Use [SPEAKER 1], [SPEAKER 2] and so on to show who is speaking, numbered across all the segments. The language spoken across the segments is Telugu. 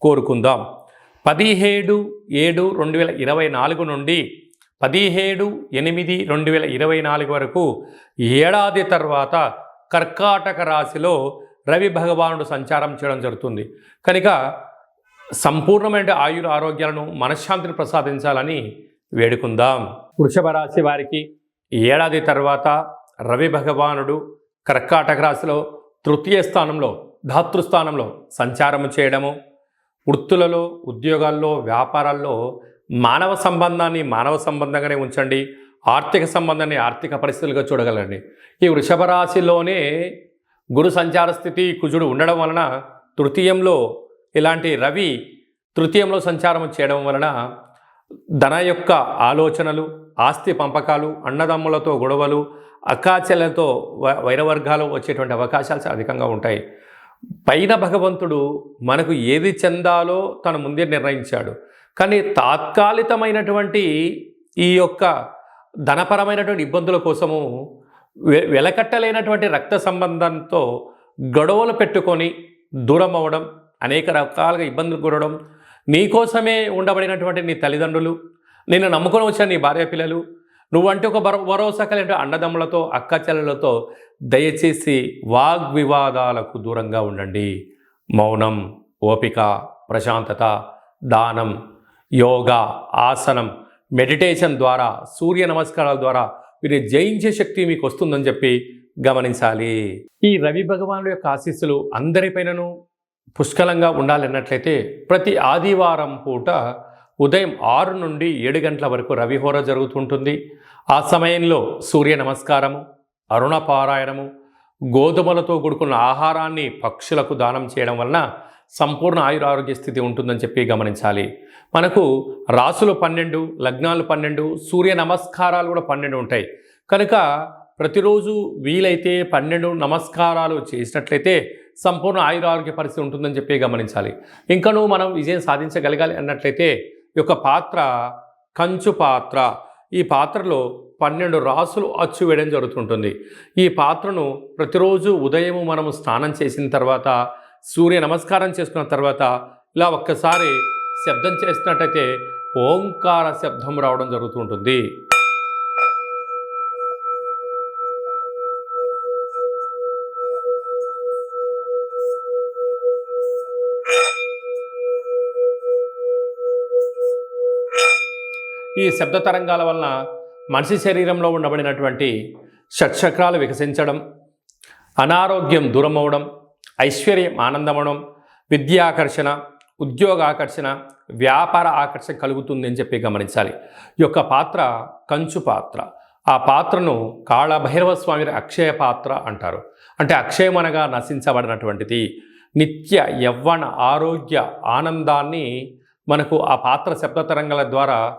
[SPEAKER 1] కోరుకుందాం. పదిహేడు ఏడు రెండు వేల ఇరవై నాలుగు నుండి పదిహేడు ఎనిమిది రెండు వేల ఇరవై నాలుగు వరకు ఏడాది తర్వాత కర్కాటక రాశిలో రవి భగవానుడు సంచారం చేయడం జరుగుతుంది. కనుక సంపూర్ణమైన ఆయుర ఆరోగ్యాలను మనశ్శాంతిని ప్రసాదించాలని వేడుకుందాం. వృషభ రాశి వారికి ఏడాది తర్వాత రవి భగవానుడు కర్కాటక రాశిలో తృతీయ స్థానంలో ధాతృస్థానంలో సంచారము చేయడము వృత్తులలో ఉద్యోగాల్లో వ్యాపారాల్లో మానవ సంబంధాన్ని మానవ సంబంధంగానే ఉంచండి. ఆర్థిక సంబంధాన్ని ఆర్థిక పరిస్థితులుగా చూడగలండి ఈ వృషభ రాశిలోనే గురు సంచార స్థితి కుజుడు ఉండడం వలన తృతీయంలో ఇలాంటి రవి తృతీయంలో సంచారం చేయడం వలన ధన యొక్క ఆలోచనలు ఆస్తి పంపకాలు అన్నదమ్ములతో గొడవలు అక్కాచెల్లతో వైరవర్గాలు వచ్చేటువంటి అవకాశాలు చాలా అధికంగా ఉంటాయి. పైన భగవంతుడు మనకు ఏది చెందాలో తన ముందే నిర్ణయించాడు. కానీ తాత్కాలికమైనటువంటి ఈ యొక్క ధనపరమైనటువంటి ఇబ్బందుల కోసము వెలకట్టలేనటువంటి రక్త సంబంధంతో గొడవలు పెట్టుకొని దూరం అవ్వడం అనేక రకాలుగా ఇబ్బందులు కూడడం నీకోసమే ఉండబడినటువంటి నీ తల్లిదండ్రులు నిన్ను నమ్ముకొని వచ్చిన నీ భార్య పిల్లలు నువ్వంటే ఒక భరోసా కలిగిన అన్నదమ్ములతో అక్క చెల్లెలతో దయచేసి వాగ్వివాదాలకు దూరంగా ఉండండి. మౌనం ఓపిక ప్రశాంతత దానం యోగా ఆసనం మెడిటేషన్ ద్వారా సూర్య నమస్కారాల ద్వారా వీరిని జయించే శక్తి మీకు వస్తుందని చెప్పి గమనించాలి. ఈ రవి భగవానుడు యొక్క ఆశీస్సులు అందరిపైనను పుష్కలంగా ఉండాలన్నట్లయితే ప్రతి ఆదివారం పూట ఉదయం ఆరు నుండి ఏడు గంటల వరకు రవిహోర జరుగుతుంటుంది. ఆ సమయంలో సూర్య నమస్కారము అరుణ పారాయణము గోధుమలతో కూడుకున్న ఆహారాన్ని పక్షులకు దానం చేయడం వలన సంపూర్ణ ఆయురారోగ్య స్థితి ఉంటుందని చెప్పి గమనించాలి. మనకు రాసులు పన్నెండు లగ్నాలు పన్నెండు సూర్య నమస్కారాలు కూడా పన్నెండు ఉంటాయి. కనుక ప్రతిరోజు వీలైతే పన్నెండు నమస్కారాలు చేసినట్లయితే సంపూర్ణ ఆయురారోగ్య పరిస్థితి ఉంటుందని చెప్పి గమనించాలి. ఇంకనూ మనం విజయం సాధించగలగాలి అన్నట్లయితే యొక్క పాత్ర కంచు పాత్ర. ఈ పాత్రలో పన్నెండు రాసులు అచ్చు వేయడం జరుగుతుంటుంది. ఈ పాత్రను ప్రతిరోజు ఉదయము మనము స్నానం చేసిన తర్వాత సూర్య నమస్కారం చేసుకున్న తర్వాత ఇలా ఒక్కసారి శబ్దం చేసినట్టయితే ఓంకార శబ్దం రావడం జరుగుతుంటుంది ఈ శబ్ద తరంగాల వలన మనిషి శరీరంలో ఉండబడినటువంటి షట్చక్రాలు వికసించడం అనారోగ్యం దూరం అవడం ఐశ్వర్యం ఆనందమవడం విద్యాకర్షణ ఉద్యోగ ఆకర్షణ వ్యాపార ఆకర్షణ కలుగుతుంది అని చెప్పి గమనించాలి. ఈ యొక్క పాత్ర కంచు పాత్ర. ఆ పాత్రను కాళభైరవ స్వామి అక్షయ పాత్ర అంటారు. అంటే అక్షయమనగా నశించబడినటువంటిది. నిత్య యవ్వన ఆరోగ్య ఆనందాన్ని మనకు ఆ పాత్ర శబ్ద తరంగాల ద్వారా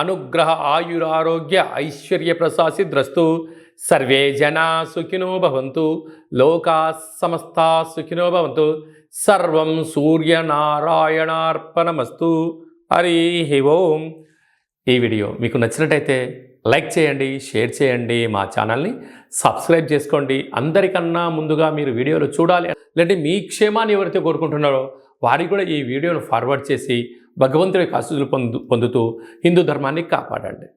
[SPEAKER 1] అనుగ్రహ ఆయురారోగ్య ఐశ్వర్య ప్రసాసిద్రస్తు సర్వే జనా సుఖినో భవంతు. లోకా సమస్తా సుఖినో భవంతు. సర్వం సూర్యనారాయణార్పణమస్తు. హరి ఓం. ఈ వీడియో మీకు నచ్చినట్టయితే లైక్ చేయండి షేర్ చేయండి మా ఛానల్ని సబ్స్క్రైబ్ చేసుకోండి. అందరికన్నా ముందుగా మీరు వీడియోలు చూడాలి లేదంటే మీ క్షేమాన్ని ఎవరైతే కోరుకుంటున్నారో వారికి కూడా ఈ వీడియోను ఫార్వర్డ్ చేసి భగవంతుడి యొక్క ఆశీస్సులు పొందు పొందుతూ హిందూ ధర్మాన్ని కాపాడండి.